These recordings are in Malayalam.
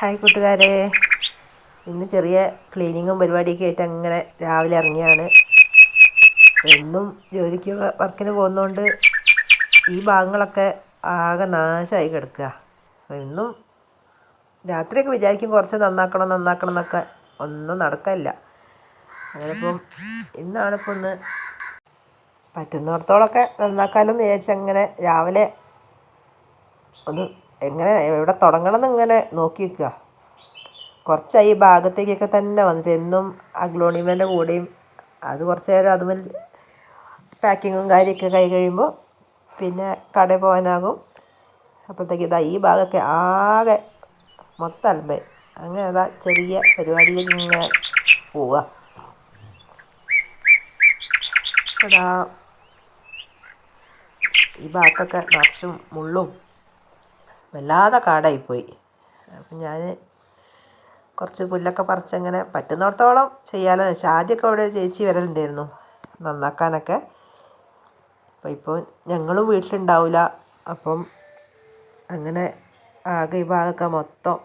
ഹായ് കൂട്ടുകാരെ. ഇന്ന് ചെറിയ ക്ലീനിങ്ങും പരിപാടിയൊക്കെ ആയിട്ട് അങ്ങനെ രാവിലെ ഇറങ്ങിയാണ്. എന്നും ജോലിക്ക് വർക്കിന് പോകുന്നതുകൊണ്ട് ഈ ഭാഗങ്ങളൊക്കെ ആകെ നാശമായി കിടക്കുക. എന്നും രാത്രിയൊക്കെ വിചാരിക്കും കുറച്ച് നന്നാക്കണം നന്നാക്കണം എന്നൊക്കെ ഒന്നും നടക്കില്ല. അങ്ങനെ ഇപ്പം ഇന്നാണിപ്പോൾ ഒന്ന് പറ്റുന്നിടത്തോളമൊക്കെ നന്നാക്കാമെന്ന് വിചാരിച്ചങ്ങനെ രാവിലെ ഒന്ന് എങ്ങനെ എവിടെ തുടങ്ങണം എന്നിങ്ങനെ നോക്കി നിൽക്കുക. കുറച്ചായി ഈ ഭാഗത്തേക്കൊക്കെ തന്നെ വന്നിട്ട് എന്നും അഗ്ലോണിമേന്റെ കൂടെയും അത് കുറച്ച് നേരം അതുമ പാക്കിങ്ങും കാര്യമൊക്കെ കൈ കഴിയുമ്പോൾ പിന്നെ കടയിൽ പോകാനാകും. അപ്പോഴത്തേക്ക് ഇതാ ഈ ഭാഗമൊക്കെ ആകെ മൊത്തം അലമ്പേ അങ്ങനെ അതാ ചെറിയ പരിപാടിയിലേക്ക് ഇങ്ങനെ പോവുക. ഈ ഭാഗത്തൊക്കെ നിറച്ചും മുള്ളും വല്ലാതെ കാടായിപ്പോയി. അപ്പം ഞാൻ കുറച്ച് പുല്ലൊക്കെ പറിച്ചങ്ങനെ പറ്റുന്നിടത്തോളം ചെയ്യാമെന്ന് വെച്ചാൽ ആദ്യമൊക്കെ അവിടെ ചേച്ചി വരലുണ്ടായിരുന്നു നന്നാക്കാനൊക്കെ. അപ്പോൾ ഇപ്പോൾ ഞങ്ങളും വീട്ടിലുണ്ടാവില്ല. അപ്പം അങ്ങനെ ആകെ ഈ ഭാഗമൊക്കെ മൊത്തം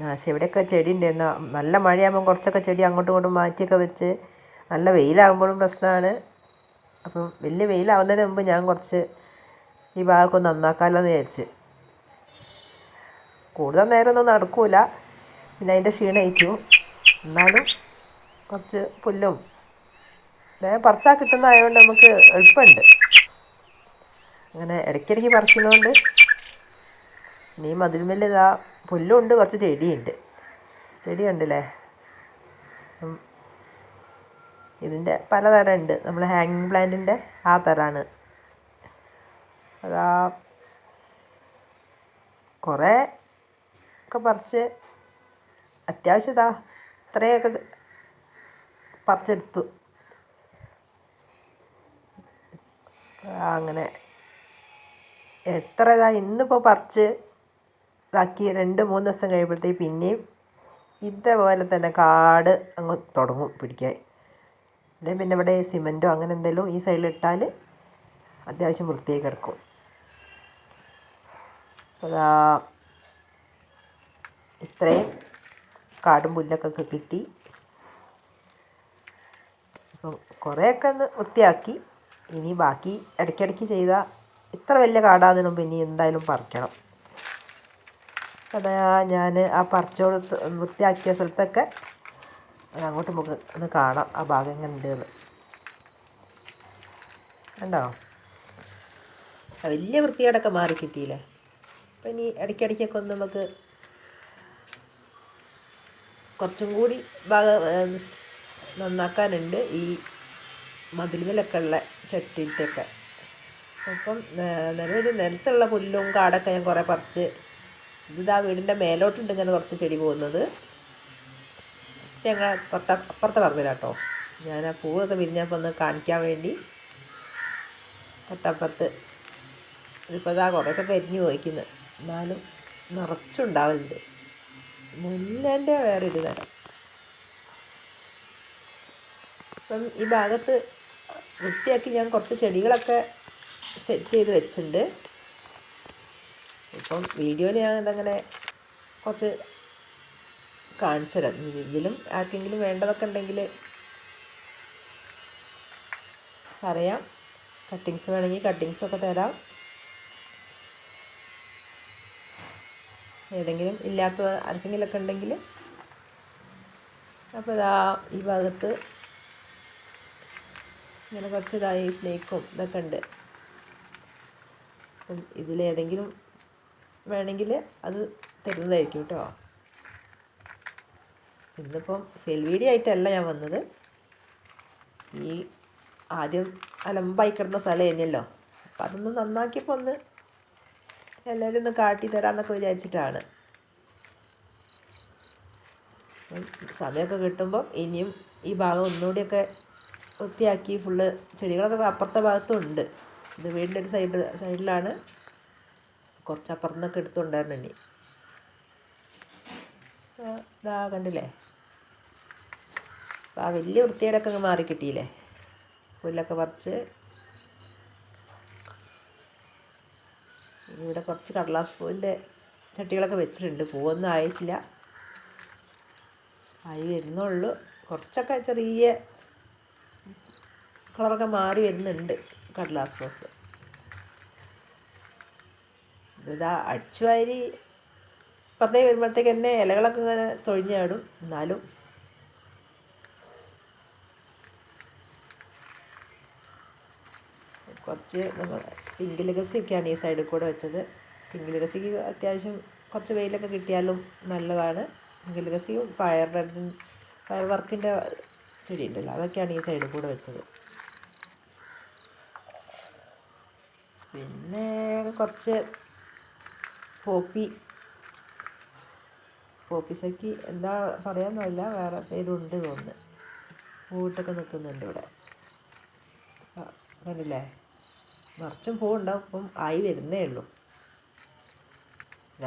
നാശം. ഇവിടെയൊക്കെ ചെടി ഉണ്ടായിരുന്നു. നല്ല മഴയാകുമ്പോൾ കുറച്ചൊക്കെ ചെടി അങ്ങോട്ടും ഇങ്ങോട്ടും മാറ്റിയൊക്കെ വെച്ച് നല്ല വെയിലാകുമ്പോഴും പ്രശ്നമാണ്. അപ്പം വലിയ വെയിലാവുന്നതിന് മുമ്പ് ഞാൻ കുറച്ച് ഈ ഭാഗമൊക്കെ നന്നാക്കാമല്ലോ എന്ന് വിചാരിച്ച്. കൂടുതൽ നേരമൊന്നും നടക്കൂല. പിന്നെ അതിന്റെ ക്ഷീണയിക്കും എന്നാലും കുറച്ച് പുല്ലും വേഗം പറിച്ചാൽ കിട്ടുന്നതായതുകൊണ്ട് നമുക്ക് എളുപ്പമുണ്ട്. അങ്ങനെ ഇടയ്ക്കിടയ്ക്ക് പറിക്കുന്നതുകൊണ്ട് നീ മതിൽമേൽ ഇതാ പുല്ലുണ്ട് കുറച്ച് ചെടിയുണ്ട്. ചെടി ഉണ്ടല്ലേ ഇതിന്റെ പലതരം ഉണ്ട് നമ്മൾ ഹാങ്ങിങ് പ്ലാന്റിന്റെ ആ തരമാണ് അതാ കുറേ ഒക്കെ പറിച്ച് അത്യാവശ്യം ഇതാ ഇത്രയൊക്കെ പറിച്ചെടുത്തു. അങ്ങനെ എത്ര ഇതാ ഇന്നിപ്പോൾ പറിച്ച് ഇതാക്കി രണ്ട് മൂന്ന് ദിവസം കഴിയുമ്പോഴത്തേക്ക് പിന്നെയും ഇതേപോലെ തന്നെ കാട് അങ്ങ് തുടങ്ങും പിടിക്കാൻ. അല്ലെങ്കിൽ പിന്നെ ഇവിടെ സിമെന്റോ അങ്ങനെ എന്തെങ്കിലും ഈ സൈഡിൽ ഇട്ടാൽ അത്യാവശ്യം വൃത്തിയായി കിടക്കും. അതാ ഇത്രയും കാടും പുല്ലൊക്കെ കിട്ടി. അപ്പം കുറേയൊക്കെ ഒന്ന് വൃത്തിയാക്കി. ഇനി ബാക്കി ഇടയ്ക്കിടയ്ക്ക് ചെയ്താൽ ഇത്ര വലിയ കാടാതിനും പിന്നെ എന്തായാലും പറിക്കണം. അതാ ഞാൻ ആ പറിച്ചോടത്ത് വൃത്തിയാക്കിയ സ്ഥലത്തൊക്കെ അങ്ങോട്ട് നമുക്ക് ഒന്ന് കാണാം. ആ ഭാഗം എങ്ങനെ ഉണ്ടെന്ന് കണ്ടോ വലിയ വൃത്തികേടൊക്കെ മാറി കിട്ടിയില്ലേ? അപ്പം ഇനി ഇടയ്ക്കിടയ്ക്കൊക്കെ ഒന്ന് നമുക്ക് കുറച്ചും കൂടി ഭാഗ നന്നാക്കാനുണ്ട് ഈ മതിലുമലൊക്കെ ഉള്ള ചട്ടിയിട്ടൊക്കെ അപ്പം നിലവിൽ നിലത്തുള്ള പുല്ലും കാടൊക്കെ ഞാൻ കുറേ പറിച്ച് ഇതാ വീടിന്റെ മേലോട്ടുണ്ട് ഇങ്ങനെ കുറച്ച് ചെടി പോകുന്നത്. ഞങ്ങൾ അപ്പുറത്തെ അപ്പുറത്തെ പറമ്പിലാട്ടോ. ഞാൻ ആ പൂവൊക്കെ വിരിഞ്ഞപ്പോൾ ഒന്ന് കാണിക്കാൻ വേണ്ടി തൊട്ടപ്പുറത്ത് ഇതിപ്പോൾ ഇതാ കുറേയൊക്കെ പെരിഞ്ഞു പോയിക്കുന്നത് എന്നാലും നിറച്ചുണ്ടാവലുണ്ട് മുല്ലേന്റെ വേറൊരു തരം. ഇപ്പം ഈ ഭാഗത്ത് വൃത്തിയാക്കി ഞാൻ കുറച്ച് ചെടികളൊക്കെ സെറ്റ് ചെയ്ത് വെച്ചിട്ടുണ്ട്. ഇപ്പം വീഡിയോയിൽ ഞാൻ ഇതങ്ങനെ കുറച്ച് കാണിച്ചു തരാം. ഇതിലും ആർക്കെങ്കിലും വേണ്ടതൊക്കെ ഉണ്ടെങ്കിൽ പറയാം. കട്ടിങ്സ് വേണമെങ്കിൽ കട്ടിങ്സൊക്കെ തരാം. ഏതെങ്കിലും ഇല്ലാത്ത ആർക്കെങ്കിലുമൊക്കെ ഉണ്ടെങ്കിൽ അപ്പോൾ ഇതാ ഈ ഭാഗത്ത് ഇങ്ങനെ കുറച്ച് ഇതായി സ്നേക്കും ഇതൊക്കെ ഉണ്ട്. അപ്പം ഇതിലേതെങ്കിലും വേണമെങ്കിൽ അത് തരുന്നതായിരിക്കും കേട്ടോ. ഇന്നിപ്പം സെൽ വീഡിയോ ആയിട്ടല്ല ഞാൻ വന്നത്. ഈ ആദ്യം അലമ്പായി കിടന്ന സ്ഥലം തന്നെയല്ലോ അപ്പം അതൊന്ന് നന്നാക്കിയപ്പോൾ ഒന്ന് എല്ലാവരും ഒന്ന് കാട്ടി തരാമെന്നൊക്കെ വിചാരിച്ചിട്ടാണ് സമയമൊക്കെ കിട്ടുമ്പോൾ ഇനിയും ഈ ഭാഗം ഒന്നുകൂടിയൊക്കെ വൃത്തിയാക്കി ഫുള്ള് ചെടികളൊക്കെ അപ്പുറത്തെ ഭാഗത്തും ഉണ്ട് ഇത് വീടിന്റെ ഒരു സൈഡ് സൈഡിലാണ് കുറച്ച് അപ്പുറത്ത് നിന്നൊക്കെ എടുത്തുണ്ടായിരുന്നു ഇനി ഇതാ കണ്ടില്ലേ? ആ വലിയ വൃത്തിയേടൊക്കെ അങ്ങ് മാറി കിട്ടിയില്ലേ പുല്ലൊക്കെ പറിച്ച് ഇവിടെ കുറച്ച് കടലാസ് പൂവിന്റെ ചട്ടികളൊക്കെ വെച്ചിട്ടുണ്ട്. പൂവൊന്നും ആയിട്ടില്ല. ആയി വരുന്നുള്ളൂ. കുറച്ചൊക്കെ ചെറിയ കളറൊക്കെ മാറി വരുന്നുണ്ട് കടലാസ് റോസ് ഇതാ അടിച്ചു വാരി പത്തേ വരുമ്പോഴത്തേക്ക് തന്നെ ഇലകളൊക്കെ ഇങ്ങനെ തൊഴിഞ്ഞാടും എന്നാലും കുറച്ച് നമ്മൾ പിങ്ക് ലഗസിയൊക്കെയാണ് ഈ സൈഡിൽ കൂടെ വെച്ചത്. പിങ്ക് ലഗസിക്ക് അത്യാവശ്യം കുറച്ച് വെയിലൊക്കെ കിട്ടിയാലും നല്ലതാണ്. പിങ്ക് ലഗസിയും ഫയർ റെഡ് ഫയർ വർക്കിന്റെ ചെടി ഉണ്ടല്ലോ അതൊക്കെയാണ് ഈ സൈഡിൽ കൂടെ വെച്ചത്. പിന്നെ കുറച്ച് പോപ്പി പോപ്പിസയ്ക്ക് എന്താ പറയാമെന്നല്ല വേറെ പേരുണ്ട് തോന്നുന്നു. പൂട്ടൊക്കെ നിൽക്കുന്നുണ്ട് ഇവിടെ. കണ്ടില്ലേ? നിറച്ചും പൂവുണ്ടാവും അപ്പം ആയി വരുന്നേ ഉള്ളൂ.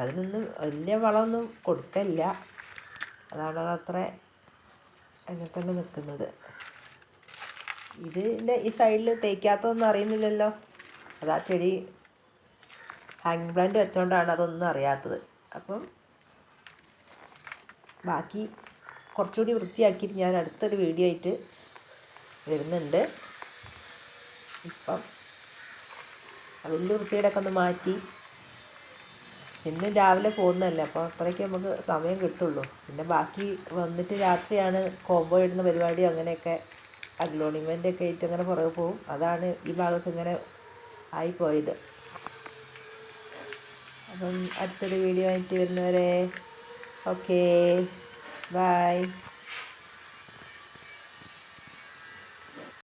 അതിനൊന്നും വലിയ വളമൊന്നും കൊടുക്കല്ല അതാണ് അത് അത്ര അങ്ങനെ തന്നെ നിൽക്കുന്നത്. ഇതിന്റെ ഈ സൈഡിൽ തേക്കാത്തതൊന്നും അറിയുന്നില്ലല്ലോ. അതാ ചെടി ഹാങ്ങിങ് പ്ലാന്റ് വെച്ചോണ്ടാണ് അതൊന്നും അറിയാത്തത്. അപ്പം ബാക്കി കുറച്ചുകൂടി വൃത്തിയാക്കിയിട്ട് ഞാൻ അടുത്തൊരു വീഡിയോ ആയിട്ട് വരുന്നുണ്ട്. ഇപ്പം വലിയ വൃത്തിയുടെയൊക്കെ ഒന്ന് മാറ്റി. ഇന്ന് രാവിലെ പോകുന്നതല്ലേ അപ്പോൾ അത്രയ്ക്ക് നമുക്ക് സമയം കിട്ടുള്ളൂ. പിന്നെ ബാക്കി വന്നിട്ട് രാത്രിയാണ് കോംബോ ഇടുന്ന പരിപാടി അങ്ങനെയൊക്കെ അഗ്ലോണിമെന്റ് ഒക്കെ ആയിട്ട് അങ്ങനെ പുറകെ പോകും. അതാണ് ഈ ഭാഗത്ത് ഇങ്ങനെ ആയിപ്പോയത്. അപ്പം അടുത്തൊരു വീഡിയോ ആയിട്ട് വരുന്നവരെ ഓക്കേ ബൈ.